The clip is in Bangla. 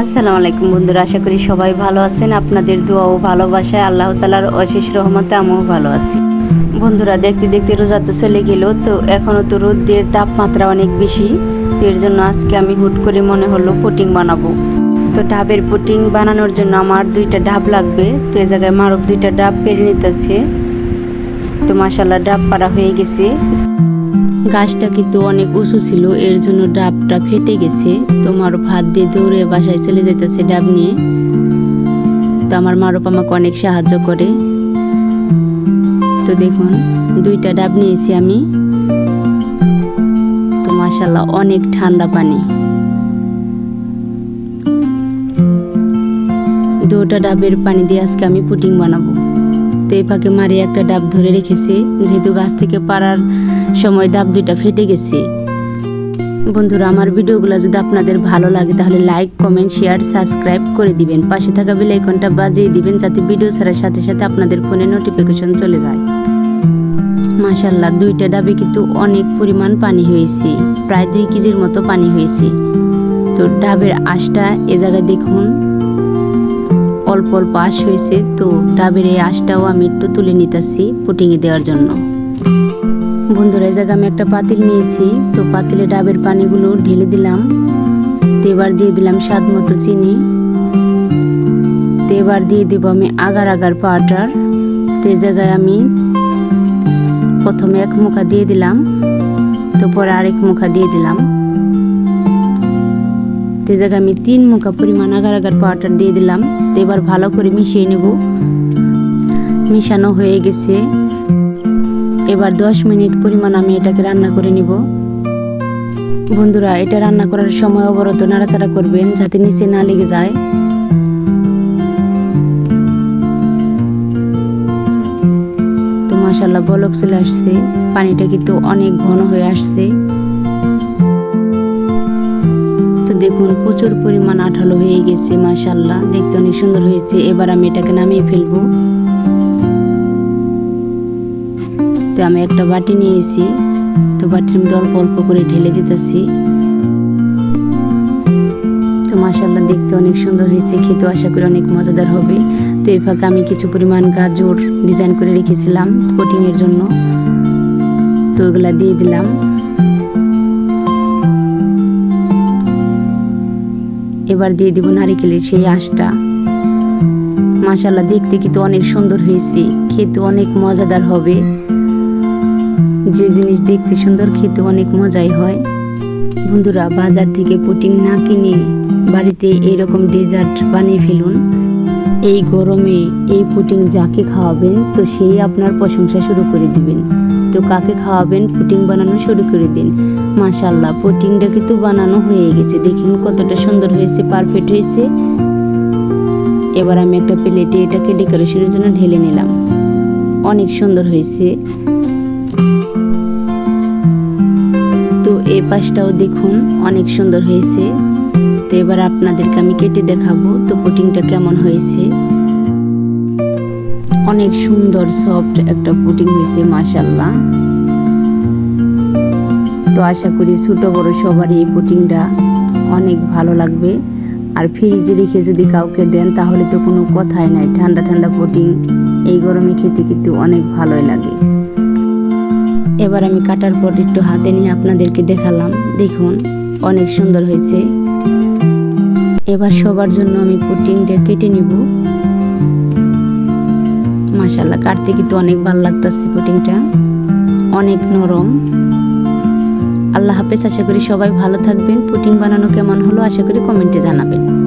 আসসালামু আলাইকুম বন্ধুরা, আশা করি সবাই ভালো আছেন। আপনাদের দোয়া ও ভালোবাসায় আল্লাহ তালার অশেষ রহমতে আমিও ভালো আছি। বন্ধুরা, দেখতে দেখতে রোজা তো চলে গেল, তো এখনও তো রোদের তাপমাত্রা অনেক বেশি, তো এর জন্য আজকে আমি হুট করে মনে হলো পুটিং বানাবো। তো ডাবের পুটিং বানানোর জন্য আমার দুইটা ডাব লাগবে, তো এই জায়গায় মারব দুইটা ডাব পেরে নিতেছে। তো মাসাল্লাহ ডাব পাড়া হয়ে গেছে। গাছটা কিন্তু অনেক উঁচু ছিল, এর জন্য ডাবটা ফেটে গেছে। তো মারুপ হাত দিয়ে দৌড়ে বাসায় চলে যেতেছে ডাব নিয়ে। তো আমার মারুপ আমাকে অনেক সাহায্য করে। তো দেখুন, দুইটা ডাব নিয়েছি আমি। তো মাসাল্লাহ অনেক ঠান্ডা পানি। দুটা ডাবের পানি দিয়ে আজকে আমি পুটিং বানাবো। তো এই ফাঁকে মারি একটা ডাব ধরে রেখেছি, যেহেতু গাছ থেকে পাড়ার সময় ডাব দুইটা ফেটে গেছে। বন্ধুরা, আমার ভিডিওগুলো যদি আপনাদের ভালো লাগে, তাহলে লাইক কমেন্ট শেয়ার সাবস্ক্রাইব করে দিবেন। পাশে থাকা বেল আইকনটা বাজিয়ে দিবেন, যাতে ভিডিও ছাড়ার সাথে সাথে আপনাদের ফোনে নোটিফিকেশন চলে যায়। মাশাল্লাহ দুইটা ডাবে কিন্তু অনেক পরিমাণ পানি হয়েছে। প্রায় দুই কেজির মতো পানি হয়েছে। তো ডাবের আঁশটা এ জায়গায় দেখুন, অল্প অল্প আঁশ হয়েছে। তো ডাবের এই আঁশটাও আমি একটু তুলে নিতেছি পুটিংয়ে দেওয়ার জন্য। বন্ধুরা, এই জায়গায় আমি একটা পাতিল নিয়েছি। তো পাতিলে ডাবের পানিগুলো ঢেলে দিলাম। তো এবার দিয়ে দিলাম স্বাদ মতো চিনি। তো এবার দিয়ে দেবো আমি আগার আগার পাউডার। তো এই জায়গায় আমি প্রথমে এক মুখা দিয়ে দিলাম। তো পরে আরেক মুখা দিয়ে দিলাম। তো এই জায়গায় আমি তিন মুখা পরিমাণ আগার আগার পাউডার দিয়ে দিলাম। তো এবার ভালো করে মিশিয়ে নেব। মিশানো হয়ে গেছে। এবার দশ মিনিট পরিমাণ আমি এটাকে রান্না করে নিব। বন্ধুরা, এটা রান্না করার সময় অবরত নাড়াচাড়া করবেন যাতে নিচে না লেগে যায়। তো মাসাল্লাহ বলক চলে আসছে। পানিটা কিন্তু অনেক ঘন হয়ে আসছে। তো দেখুন, প্রচুর পরিমাণ আঠালো হয়ে গেছে মাসাল্লাহ দেখতে অনেক সুন্দর হয়েছে। এবার আমি এটাকে নামিয়ে ফেলব। তো আমি একটা বাটি নিয়েছি তো বাটির মধ্যে অল্প অল্প করে ঢেলে দিতেছি। তো মাসাল্লাহ দেখতে অনেক সুন্দর হয়েছে খেতে আশা করি অনেক মজাদার হবে। তো এই ফাঁকে আমি কিছু পরিমাণ গাজর ডিজাইন করে রেখেছিলাম কোটিংয়ের জন্য। তো ওগুলা দিয়ে দিলাম। এবার দিয়ে দিব নারিকেলের সেই আঁশটা। মাসাল্লাহ দেখতে কিন্তু অনেক সুন্দর হয়েছে, খেতে অনেক মজাদার হবে। যে জিনিস দেখতে সুন্দর, খেতে অনেক মজাই হয়। বন্ধুরা, বাজার থেকে পুটিং না কিনে বাড়িতে এইরকম ডেজার্ট বানিয়ে ফেলুন। এই গরমে এই পুটিং যাকে খাওয়াবেন, তো সেই আপনার প্রশংসা শুরু করে দিবেন। তো কাকে খাওয়াবেন, পুটিং বানানো শুরু করে দিন। মাশাল্লাহ পুটিংটা কিন্তু বানানো হয়ে গেছে। দেখুন কতটা সুন্দর হয়েছে পারফেক্ট হয়েছে। এবার আমি একটা প্লেটে এটাকে ডেকোরেশনের জন্য ঢেলে নিলাম। অনেক সুন্দর হয়েছে। এই পাশটাও দেখুন, অনেক সুন্দর হয়েছে। তো এবার আপনাদেরকে আমি কেটে দেখাবো তো পুটিংটা কেমন হয়েছে। অনেক সুন্দর, সফট একটা পুটিং হয়েছে মাশাল্লাহ তো আশা করি ছোট, বড় সবার এই পুটিংটা অনেক ভালো লাগবে। আর ফ্রিজে রেখে যদি কাউকে দেন, তাহলে তো কোনো কথাই নাই। ঠান্ডা ঠান্ডা পুটিং, এই গরমে খেতে কিন্তু অনেক ভালোই লাগে। এবার আমি কাটার পর একটু হাতে নিয়ে আপনাদেরকে দেখালাম। দেখুন, অনেক সুন্দর হয়েছে। এবার সবার জন্য আমি পুটিংটা কেটে নিব। মাশাল্লাহ কাটতে কিন্তু অনেক ভালো লাগতেছে পুটিংটা। অনেক নরম। আল্লাহ হাফেজ, আশা করি সবাই ভালো থাকবেন। পুটিং বানানো কেমন হলো, আশা করি কমেন্টে জানাবেন।